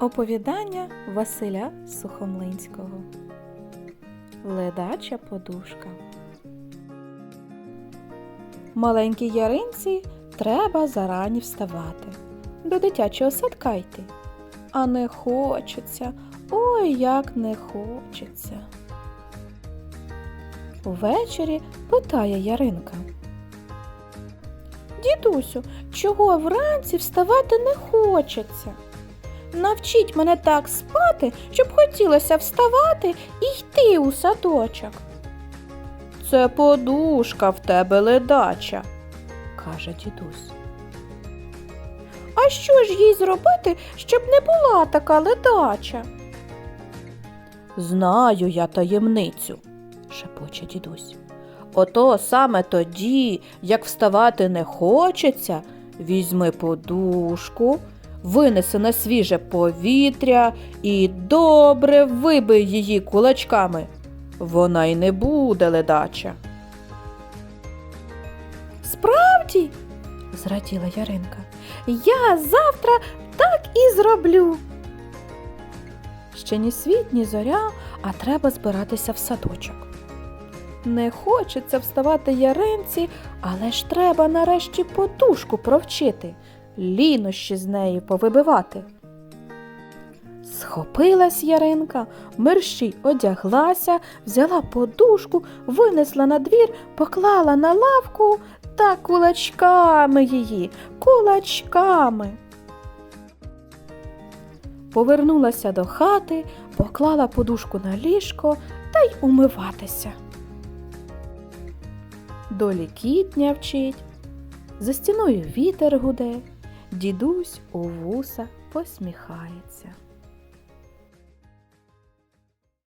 Оповідання Василя Сухомлинського. Ледача подушка. Маленькій яринці треба зарані вставати. До дитячого садка йти. А не хочеться, ой, як не хочеться. Увечері питає Яринка. Дідусю, чого вранці вставати не хочеться? Навчіть мене так спати, щоб хотілося вставати і йти у садочок. Це подушка в тебе ледача, каже дідусь. А що ж їй зробити, щоб не була така ледача? Знаю я таємницю, шепоче дідусь. Ото саме тоді, як вставати не хочеться, візьми подушку, винеси на свіже повітря і добре вибий її кулачками. Вона й не буде ледача. Справді, зраділа Яринка, я завтра так і зроблю. Ще ні світ, ні зоря, а треба збиратися в садочок. Не хочеться вставати яринці, але ж треба нарешті подушку провчити, лінощі з неї повибивати. Схопилась Яринка, мерщій одяглася, взяла подушку, винесла на двір, поклала на лавку та кулачками її, кулачками. Повернулася до хати, поклала подушку на ліжко та й умиватися. Долі кітня вчить, за стіною вітер гуде, дідусь у вуса посміхається.